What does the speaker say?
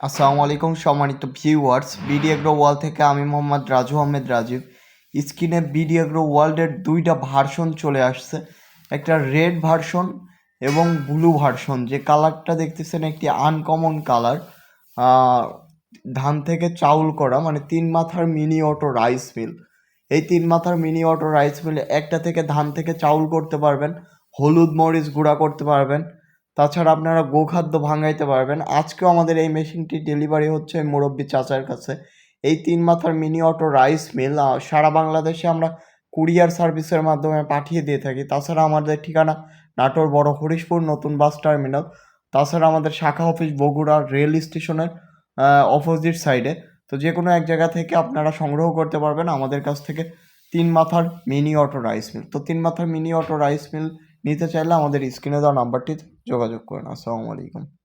আসসালামু আলাইকুম সম্মানিত ভিউয়ার্স বিডি এগ্রো ওয়াল থেকে আমি মোহাম্মদ রাজু আহমেদ রাজীব। স্ক্রিনে বিডি এগ্রো ওয়ার্ল্ডের দুইটা ভার্সন চলে আসছে। একটা রেড ভার্সন এবং ব্লু ভার্সন যে কালারটা দেখতেছেন একটি আনকমন কালার ধান থেকে চাউল করা মানে তিন মাথার মিনি অটো রাইস মিল এই তিন মাথার মিনি অটো রাইস মিলে একটা থেকে ধান থেকে চাউল করতে পারবেন, হলুদ মরিচ গুঁড়া করতে পারবেন তাছাড়া আপনারা গোখাদ্য ভাঙাইতে পারবেন। আজকেও আমাদের এই মেশিনটি ডেলিভারি হচ্ছে মুরব্বী চাচার কাছে। এই তিন মাথার মিনি অটো রাইস মিল সারা বাংলাদেশে আমরা কুরিয়ার সার্ভিসের মাধ্যমে পাঠিয়ে দিয়ে থাকি। তাছাড়া আমাদের ঠিকানা নাটোর বড় হরিশপুর নতুন বাস টার্মিনাল। তাছাড়া আমাদের শাখা অফিস বগুড়া রেল স্টেশনের অপোজিট সাইডে তো যে কোনো এক জায়গা থেকে আপনারা সংগ্রহ করতে পারবেন আমাদের কাছ থেকে তিন মাথার মিনি অটো রাইস মিল। তো তিন মাথার মিনি অটো রাইস মিল নিতে চাইলে আমাদের স্ক্রিনে দেওয়া নাম্বারটিতে যোগাযোগ করুন। আসসালামু আলাইকুম।